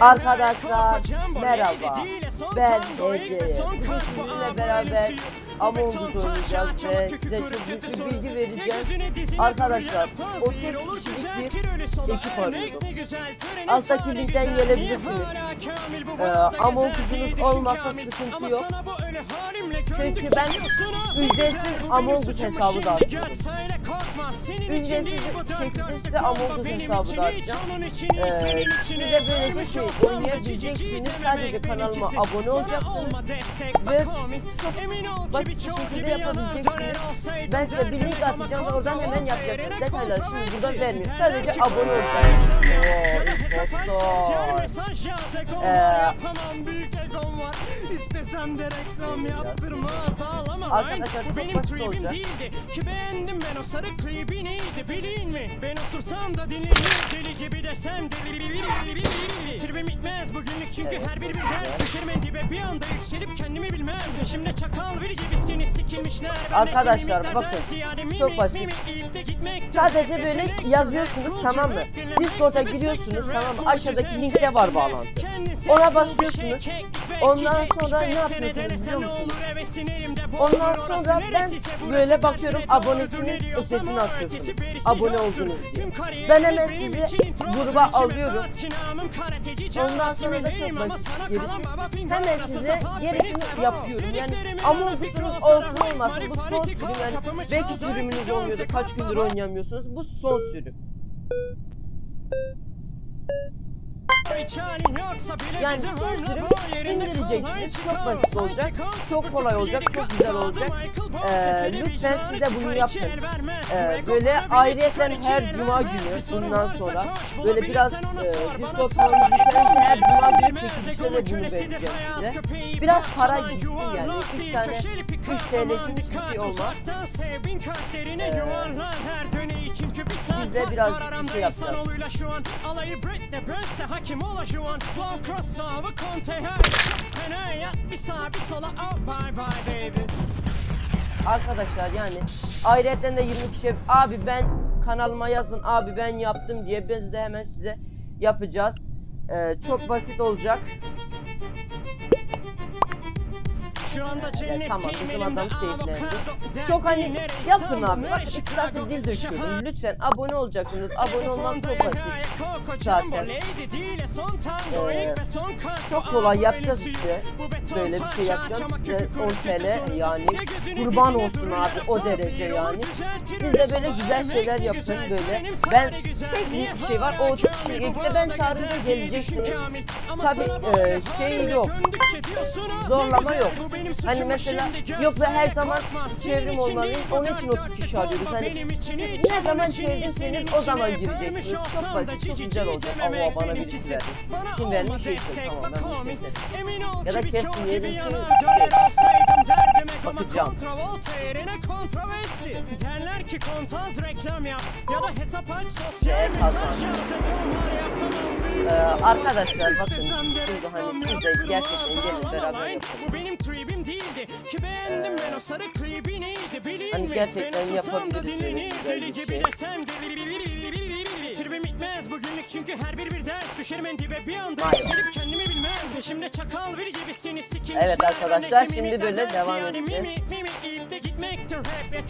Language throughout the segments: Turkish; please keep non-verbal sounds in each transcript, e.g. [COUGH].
Arkadaşlar merhaba. Ben Ece. Bugün sizinle beraber Among Us oynayacağız ve size çok büyük bir bilgi vereceğim. Arkadaşlar 30 kişilik bir ekip arıyordum. Alttaki linkten gelebilirsiniz. Ee, Among Us'unuz olmazsa sıkıntı yok. Çünkü ben ücretsiz Among Us hesabı da açıyorum. Ücretsiz şekilde size Among Us hesabı da açacağım. Ee, size böylece şey oynayabileceksiniz. Sadece kanalıma abone olacaksınız. Ve çok basit bir şekilde yapabileceksiniz. Ben size bir link atacağım ve oradan hemen yapacaksınız. Detayları şimdi burada vermeyeyim. Sadece abone olacaksınız. Oo, Ee, İstesem de reklam yaptırmaz. Ağlama Arkadaşlar, Bu benim basit tribim olacak. değildi. Ki beğendim ben o sarı klibi neydi bilin mi? Ben osursam da dinlenir. Deli gibi desem de Tribim bitmez bugünlük çünkü Evet, her biri bir çok ders. Güzel. Düşürmen dibe bir anda yükselip kendimi bilmem. Peşimde çakal biri de Arkadaşlar, bakın, çok basit. Sadece böyle yazıyorsunuz tamam mı? Discord'a giriyorsunuz tamam mı? Aşağıdaki linkte var bağlantı. Ona basıyorsunuz. Ondan sonra ne yapıyorsunuz biliyor musunuz? Ondan sonra ben böyle bakıyorum abonesinin ötesini o, atıyorsunuz. Abone oldunuz diye. Ben hemen sizi gruba alıyorum. Ondan sonra da çok basit gelişim. Hemen size gerisini yapıyorum. Yani yana olsun olmasın bu son kal, Yani belki sürümünüz olmuyordu. Kaç gündür oynayamıyorsunuz. Bu son sürüm. Yani sürüm indireceksiniz. Çok basit olacak. Çok kolay olacak. Çok güzel olacak. Ee, lütfen vicdanı size bunu yapın. Ee, böyle ayrıyeten çıkar içi her cuma günü bundan sonra böyle biraz e, Discord sor. kanalımız içerisinde her cuma günü çekilişte de bunu vereceğim size. Biraz para gitsin yani. değil, Üç tane köşeli bir 3 kart, TL için hiçbir şey olmaz. Ee, biz de biraz bir şey yapacağız. insanoğluyla şu an alayı Britney Brent'se hakim ola şu an flow cross savı konte her fena yat bir sağa bir sola bye bye baby Arkadaşlar yani ayrıca de 20 kişi abi ben kanalıma yazın abi ben yaptım diye biz de hemen size yapacağız. Ee, çok basit olacak. Şu anda cennet tamam, bizim adam avokado Çok hani yapın abi. Chicago, dakika dil döküyorum. Lütfen abone olacaksınız. Abone olmak çok basit. Zaten. Ee, çok kolay yapacağız işte. Böyle bir şey yapacağım. Size 10 TL yani kurban olsun abi o derece yani. Siz de böyle güzel şeyler yapın böyle. Ben tek bir şey var. O ekipte ben çağırınca geleceksiniz. Tabi e, şey yok. Zorlama yok. Hani mesela yok ben her zaman çevrim olmalıyım. Onun için 30 kişi arıyoruz. Hani ne zaman çevrimseniz o zaman gireceksiniz. Çok basit, çok güzel olacak. Allah bana birisi verdi. Kim vermiş şeyse tamam ben bunu keserim. Ya da kesmeyelim ki [LAUGHS] Bakacağım. Derler ki kontaz reklam yap ya da hesap aç sosyal Evet, mesaj yaz Onlar yapamam büyük Ee, arkadaşlar bakın de reklam hani siz de yaptırmaz, gerçekten gelin beraber lan. yapalım. Bu benim tribim değildi ki beğendim ben o sarı klibi neydi bileyim Hani mi? gerçekten Ben susam da yapabiliriz böyle dinlenir, güzel deli bir gibi şey. desem de Bugünlük çünkü her bir bir ders Düşerim en dibe. Bir anda yükselip kendimi bilmem. Peşimde çakal biri gibisiniz. Sikilmişler Evet arkadaşlar, şimdi böyle devam edeceğiz.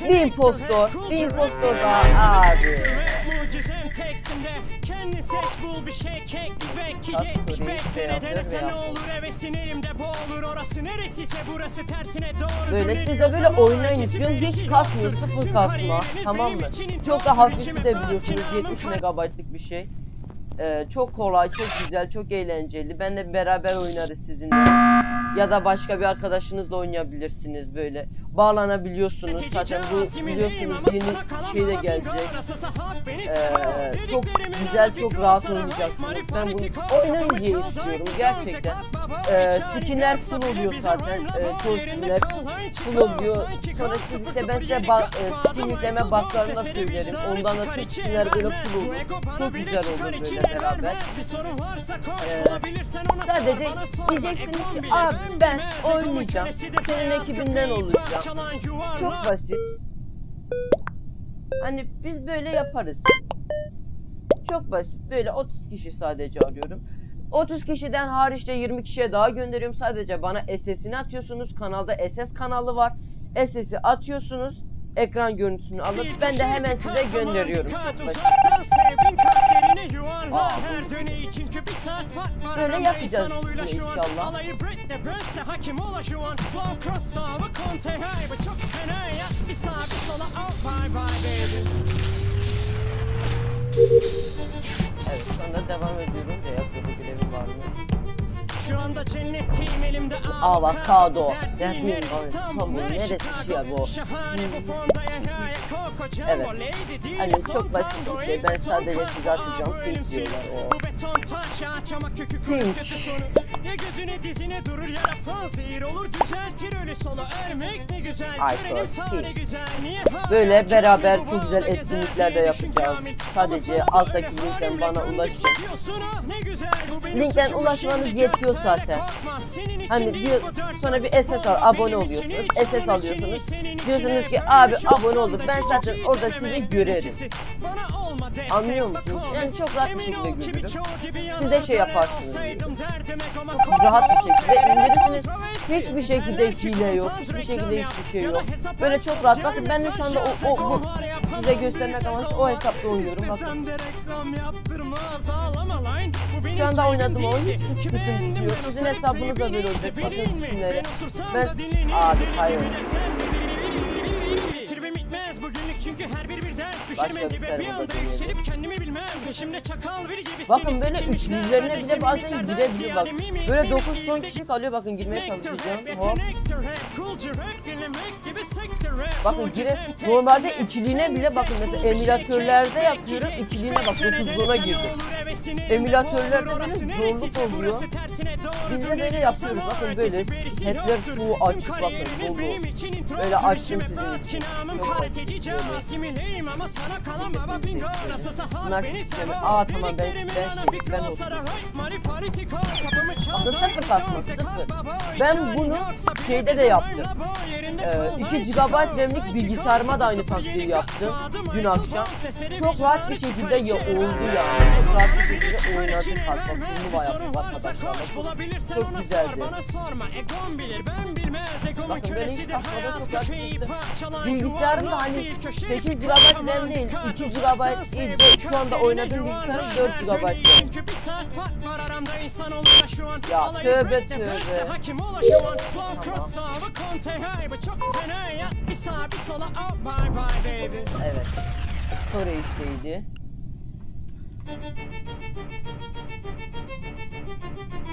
Bir impostor, bir impostor daha abi. Mucizem tekstimde Kendin seç bul bir şey kek Belki Bak, 75 soruyu şey senede yapıyor denesen ve ne olur Hevesin elimde boğulur orası neresiyse burası tersine doğru Böyle siz de böyle oynayın istiyorum. Hiç kasmıyor, sıfır kasma. Tamam mı? Çok da hafif de biliyorsunuz 70 megabaytlık bir şey. Ee, çok kolay, çok güzel, çok eğlenceli. Ben de beraber oynarız sizinle. Ya da başka bir arkadaşınızla oynayabilirsiniz böyle. Bağlanabiliyorsunuz. Zaten bu biliyorsunuz yeni şey de gelecek. Ee, çok güzel, çok rahat oynayacaksınız. Ben bunu diye istiyorum gerçekten. Ee, skinler full oluyor zaten. Ee, çoğu skinler full oluyor. Sonra siz işte ben size ba- e, skin yükleme buglarını söylerim. Ondan da tüm skinler böyle full olur. Çok güzel olur böyle beraber. Ee, sadece diyeceksiniz ki abi ben oynayacağım. Senin ekibinden olacağım. Çok basit. Hani biz böyle yaparız. çok basit. Böyle 30 kişi sadece arıyorum. 30 kişiden hariç de 20 kişiye daha gönderiyorum. Sadece bana SS'ini atıyorsunuz. Kanalda SS kanalı var. SS'i atıyorsunuz. Ekran görüntüsünü alıp ben de hemen size gönderiyorum. Çok basit. Var Böyle yapacağız inşallah. Evet anda devam ediyorum. Reaktörü görevim varmış. Şu anda cennetteyim elimde Avokado. Tam bu neresi ya bu? Evet. Hani çok basit bir şey. Ben sadece size atacağım. Pink diyorlar o. Pink. Ya gözüne dizine durur ya da panzehir olur düzeltir ölü solu Ölmek ne güzel görelim çok sağ ne iyi. güzel Niye Böyle beraber çok güzel etkinlikler de yapacağız. Sadece alttaki linkten bana ulaşın. Linkten ulaşmanız yetiyor zaten. Hani dört sonra bir. SS al, abone oluyorsunuz. SS alıyorsunuz. Diyorsunuz ki, abi abone da Ben zaten orada sizi destek, Anlıyor musunuz? Yani çok rahat bir şekilde görürüm. Siz de şey yaparsınız. Çok rahat bir şekilde indirirsiniz. Hiçbir şekilde hile yok. kontaz Hiçbir şekilde hiçbir şey yok. Böyle çok rahat. Bakın ben de şu anda o, o, bu size göstermek amaçlı o hesapta oynuyorum. Bakın. Şu anda oynadığım oyun hiçbir sıkıntısı yok. Sizin hesabınız da böyle olacak. Bakın isimleri. Ben Abi, hayır. Bugünlük çünkü her biri bir ders Düşerim en bir anda yükselip kendimi bilmem Peşimde çakal biri gibi Bakın böyle üçlülerine bile bazen girebiliyor bak. Böyle 9 son kişi kalıyor bakın girmeye çalışacağım. Hop. Bakın gire normalde ikiliğine bile bakın mesela emülatörlerde yapıyorum ikiliğine bak 9'luğuna girdim. Emülatörlerde böyle zorluk oluyor. Biz de böyle yapıyoruz bakın böyle headler çoğu açık bakın dolu. Böyle açtım baba fingo Nasılsa Bunlar sistemi- Aa, tamam, ben- ben şey- ben Bakın sıfır döndü, sıfır. Ben bunu şeyde de yaptım. Ee, kal, 2 hiç GB RAM'lik bilgisayarıma da aynı taktiği yaptım. Dün akşam. Çok rahat bir şekilde ya oldu ya. Çok rahat şekilde oynadık hatta. ver. Turnuva Bir koş, bulabilirsen Çok güzeldi. bana sorma Egon bilir ben bilmez hiç kölesidir hayat çıktı. parçalan Bilgisayarım da hani değil, köşe 8 bir GB RAM değil, dikkat 2 uzaktan GB değil. Şu anda oynadığım bilgisayarım her 4 GB var Ya tövbe tövbe. Evet. Kore işteydi.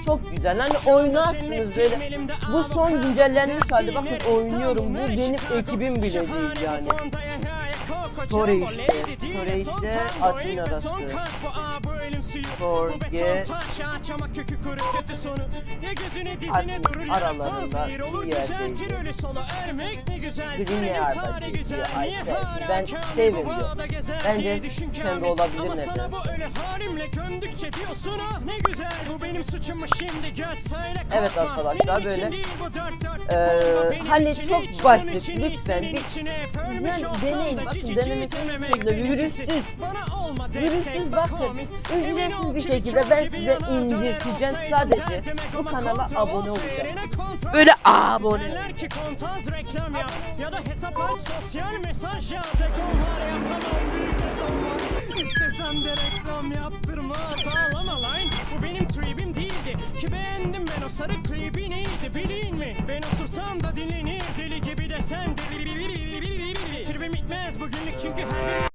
Çok güzel. Hani oynarsınız böyle. Bu son güncellenmiş halde. Bakın oynuyorum. Bu benim ekibim bile değil yani. Kore işte. Kore işte admin arası. Forge. Aralarında bir yerdeydi. Green Yard'a gidiyor Ayşe. Ben sevmiyorum. Bence kendi olabilir Ama halimle gömdükçe diyorsun ah ne güzel bu benim suçum mu şimdi göt söyle Evet korkma. arkadaşlar, Senin için böyle, benim hani çok basit, lütfen bir- Yani deneyin, da bakın cici denemesi dememek şöyle benimkisi. virüsüz. Bana olma Virüsüz destek bakın. Ücretsiz bir ki şekilde ben size indirteceğim. Sadece bu kanala abone kontrol. Böyle abone. İstesem de reklam yaptırmaz. Ağlama lan. Bu benim tribim değildi. Ki beğendim ben o sarı klibi neydi bilin mi? Ben osursam da dinlenir. Deli gibi de sen Tribim bitmez bugünlük çünkü her